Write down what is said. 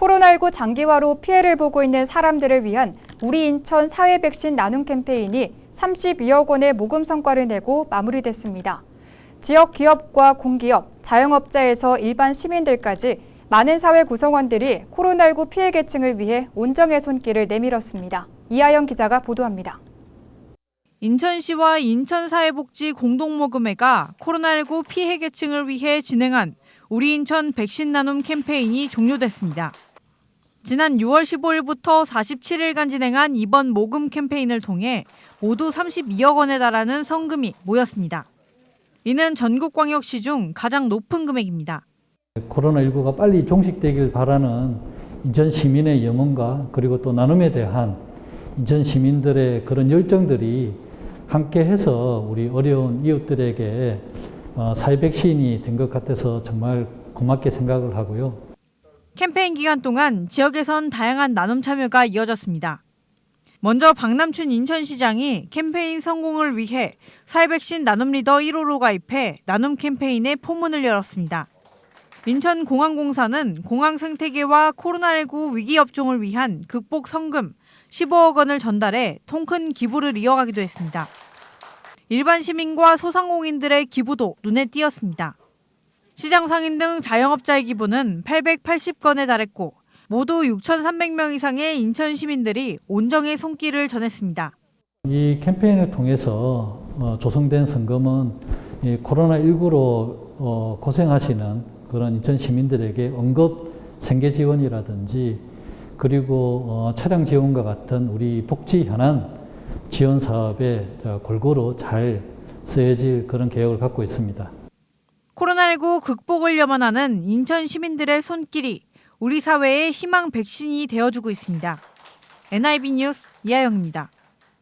코로나19 장기화로 피해를 보고 있는 사람들을 위한 우리 인천 사회 백신 나눔 캠페인이 32억 원의 모금 성과를 내고 마무리됐습니다. 지역 기업과 공기업, 자영업자에서 일반 시민들까지 많은 사회 구성원들이 코로나19 피해 계층을 위해 온정의 손길을 내밀었습니다. 이하영 기자가 보도합니다. 인천시와 인천사회복지 공동모금회가 코로나19 피해 계층을 위해 진행한 우리 인천 백신 나눔 캠페인이 종료됐습니다. 지난 6월 15일부터 47일간 진행한 이번 모금 캠페인을 통해 모두 32억 원에 달하는 성금이 모였습니다. 이는 전국 광역시 중 가장 높은 금액입니다. 코로나19가 빨리 종식되길 바라는 인천 시민의 염원과 그리고 또 나눔에 대한 인천 시민들의 그런 열정들이 함께 해서 우리 어려운 이웃들에게 어, 사회 백신이 된 것 같아서 정말 고맙게 생각을 하고요. 캠페인 기간 동안 지역에선 다양한 나눔 참여가 이어졌습니다. 먼저 박남춘 인천시장이 캠페인 성공을 위해 사회백신 나눔 리더 1호로 가입해 나눔 캠페인의 포문을 열었습니다. 인천공항공사는 공항 생태계와 코로나19 위기 업종을 위한 극복 성금 15억 원을 전달해 통큰 기부를 이어가기도 했습니다. 일반 시민과 소상공인들의 기부도 눈에 띄었습니다. 시장 상인 등 자영업자의 기부는 880건에 달했고 모두 6,300명 이상의 인천 시민들이 온정의 손길을 전했습니다. 이 캠페인을 통해서 어, 조성된 성금은 이 코로나19로 어, 고생하시는 그런 인천 시민들에게 응급 생계 지원이라든지 그리고 어, 차량 지원과 같은 우리 복지 현안 지원 사업에 자, 골고루 잘 쓰여질 그런 계획을 갖고 있습니다. 코로나19 극복을 염원하는 인천 시민들의 손길이 우리 사회의 희망 백신이 되어주고 있습니다. NIB 뉴스 이하영입니다.